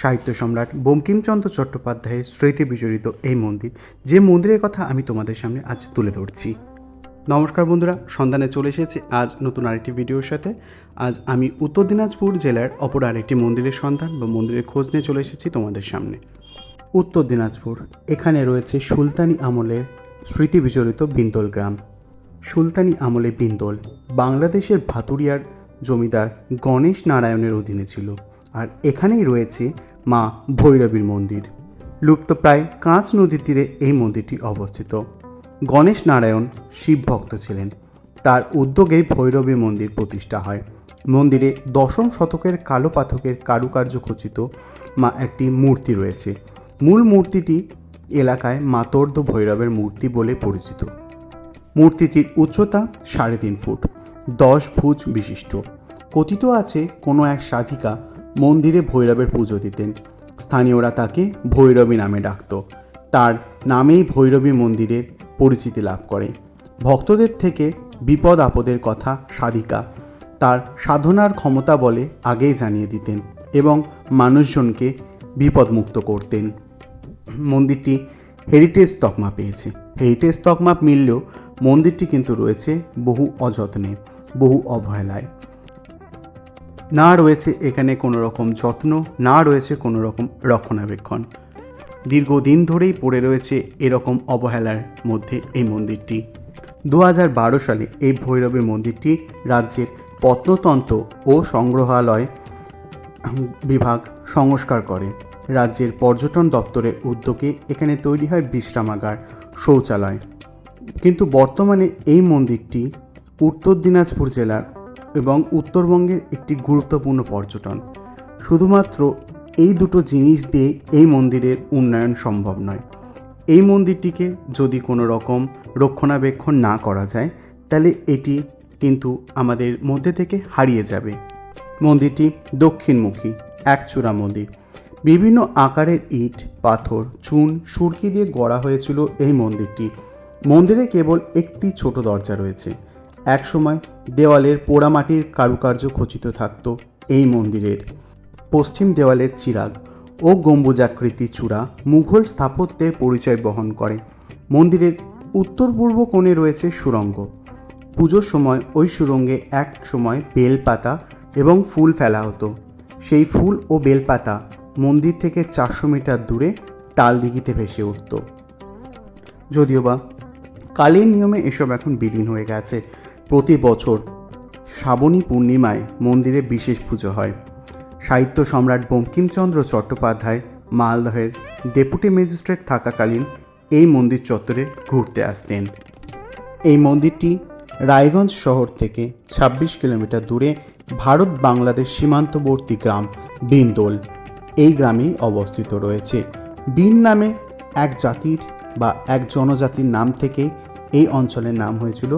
সাহিত্য সম্রাট বঙ্কিমচন্দ্র চট্টোপাধ্যায়ের স্মৃতি বিজড়িত এই মন্দির, যে মন্দিরের কথা আমি তোমাদের সামনে আজ তুলে ধরছি। নমস্কার বন্ধুরা, সন্ধানে চলে এসেছে আজ নতুন আরেকটি ভিডিওর সাথে। আজ আমি উত্তর দিনাজপুর জেলার অপর আরেকটি মন্দিরের সন্ধান বা মন্দিরের খোঁজ নিয়ে চলে এসেছি তোমাদের সামনে। উত্তর দিনাজপুর, এখানে রয়েছে সুলতানি আমলের স্মৃতি বিজড়িত বিন্দল গ্রাম। সুলতানি আমলে বিন্দল বাংলাদেশের ভাতুরিয়ার জমিদার গণেশ নারায়ণের অধীনে ছিল। আর এখানেই রয়েছে মা ভৈরবীর মন্দির। লুপ্তপ্রায় কাঁচ নদীর তীরে এই মন্দিরটি অবস্থিত। গণেশ নারায়ণ শিব ভক্ত ছিলেন। তার উদ্যোগেই ভৈরবী মন্দির প্রতিষ্ঠা হয়। মন্দিরে দশম শতকের কালো পাথকের কারুকার্য খচিত মা একটি মূর্তি রয়েছে। মূল মূর্তিটি এলাকায় মাতর্দ ভৈরবের মূর্তি বলে পরিচিত। মূর্তিটির উচ্চতা সাড়ে তিন ফুট, দশ ভুজ বিশিষ্ট। কথিত আছে কোনো এক সাধিকা মন্দিরে ভৈরবের পুজো দিতেন। স্থানীয়রা তাকে ভৈরবী নামে ডাকত। তার নামেই ভৈরবী মন্দিরের পরিচিতি লাভ করে। ভক্তদের থেকে বিপদ আপদের কথা সাধিকা তার সাধনার ক্ষমতা বলে আগেই জানিয়ে দিতেন এবং মানুষজনকে বিপদমুক্ত করতেন। মন্দিরটি হেরিটেজ তকমা পেয়েছে। হেরিটেজ তকমা মিললেও মন্দিরটি কিন্তু রয়েছে বহু অযত্নে, বহু অবহেলায়। না রয়েছে এখানে কোনো রকম যত্ন, না রয়েছে কোনো রকম রক্ষণাবেক্ষণ। দীর্ঘদিন ধরেই পড়ে রয়েছে এরকম অবহেলার মধ্যে এই মন্দিরটি। দু সালে এই ভৈরবী মন্দিরটি রাজ্যের প্রত্নতন্ত্র ও সংগ্রহালয় বিভাগ সংস্কার করে। রাজ্যের পর্যটন দপ্তরের উদ্যোগে এখানে তৈরি হয় বিশ্রামাগার, শৌচালয়। কিন্তু বর্তমানে এই মন্দিরটি উত্তর দিনাজপুর জেলার এবং উত্তরবঙ্গের একটি গুরুত্বপূর্ণ পর্যটন। শুধুমাত্র এই দুটো জিনিস দিয়ে এই মন্দিরের উন্নয়ন সম্ভব নয়। এই মন্দিরটিকে যদি কোনো রকম রক্ষণাবেক্ষণ না করা যায়, তাহলে এটি কিন্তু আমাদের মধ্যে থেকে হারিয়ে যাবে। মন্দিরটি দক্ষিণমুখী একচূড়া মন্দির। বিভিন্ন আকারের ইট, পাথর, চুন, সুরকি দিয়ে গড়া হয়েছিল এই মন্দিরটি। মন্দিরে কেবল একটি ছোট দরজা রয়েছে। একসময় দেওয়ালের পোড়ামাটির কারুকার্য খচিত থাকত এই মন্দিরের। পশ্চিম দেওয়ালের চিরাগ ও গম্বুজাকৃতি চূড়া মুঘল স্থাপত্যের পরিচয় বহন করে। মন্দিরের উত্তর পূর্ব কোণে রয়েছে সুরঙ্গ। পুজোর সময় ওই সুরঙ্গে এক সময় বেলপাতা এবং ফুল ফেলা হতো। সেই ফুল ও বেলপাতা মন্দির থেকে চারশো মিটার দূরে তালদিঘিতে ভেসে উঠত। যদিও বা কালের নিয়মে এসব এখন বিলীন হয়ে গেছে প্রতি বছর শ্রাবণী পূর্ণিমায় মন্দিরে বিশেষ পুজো হয়। সাহিত্য সম্রাট বঙ্কিমচন্দ্র চট্টোপাধ্যায় মালদহের ডেপুটি ম্যাজিস্ট্রেট থাকাকালীন এই মন্দির চত্বরে ঘুরতে আসতেন। এই মন্দিরটি রায়গঞ্জ শহর থেকে ২৬ কিলোমিটার দূরে ভারত বাংলাদেশ সীমান্তবর্তী গ্রাম বিন্দোল। এই গ্রামেই অবস্থিত রয়েছে। বিন নামে এক জাতির বা এক জনজাতির নাম থেকে এই অঞ্চলের নাম হয়েছিল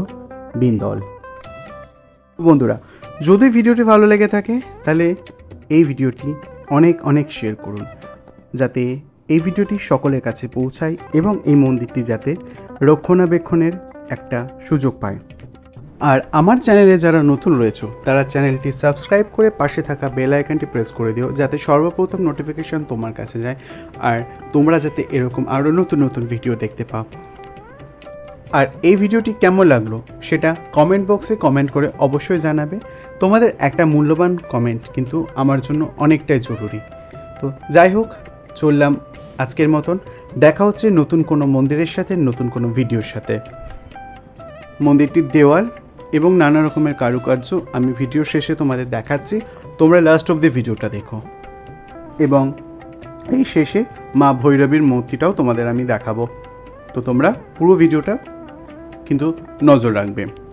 বিন্দল। বন্ধুরা, যদি ভিডিওটি ভালো লেগে থাকে, তাহলে এই ভিডিওটি অনেক অনেক শেয়ার করুন, যাতে এই ভিডিওটি সকলের কাছে পৌঁছায় এবং এই মন্দিরটি যাতে রক্ষণাবেক্ষণের একটা সুযোগ পায়। আর আমার চ্যানেলে যারা নতুন রয়েছে, তারা চ্যানেলটি সাবস্ক্রাইব করে পাশে থাকা বেল আইকনটি প্রেস করে দিও, যাতে সর্বপ্রথম নোটিফিকেশন তোমার কাছে যায়, আর তোমরা যাতে এরকম আরও নতুন নতুন ভিডিও দেখতে পাও। আর এই ভিডিওটি কেমন লাগল সেটা কমেন্ট বক্সে কমেন্ট করে অবশ্যই জানাবে। তোমাদের একটা মূল্যবান কমেন্ট কিন্তু আমার জন্য অনেকটাই জরুরি। তো যাই হোক, চললাম আজকের মতন। দেখা হচ্ছে নতুন কোনো মন্দিরের সাথে, নতুন কোনো ভিডিওর সাথে। মন্দিরটির দেওয়াল এবং নানা রকমের কারুকার্য আমি ভিডিও শেষে তোমাদের দেখাচ্ছি। তোমরা লাস্ট অব দি ভিডিওটা দেখো। এবং এই শেষে মা ভৈরবীর মূর্তিটাও তোমাদের আমি দেখাবো। তো তোমরা পুরো ভিডিওটা কিন্তু নজর রাখবে।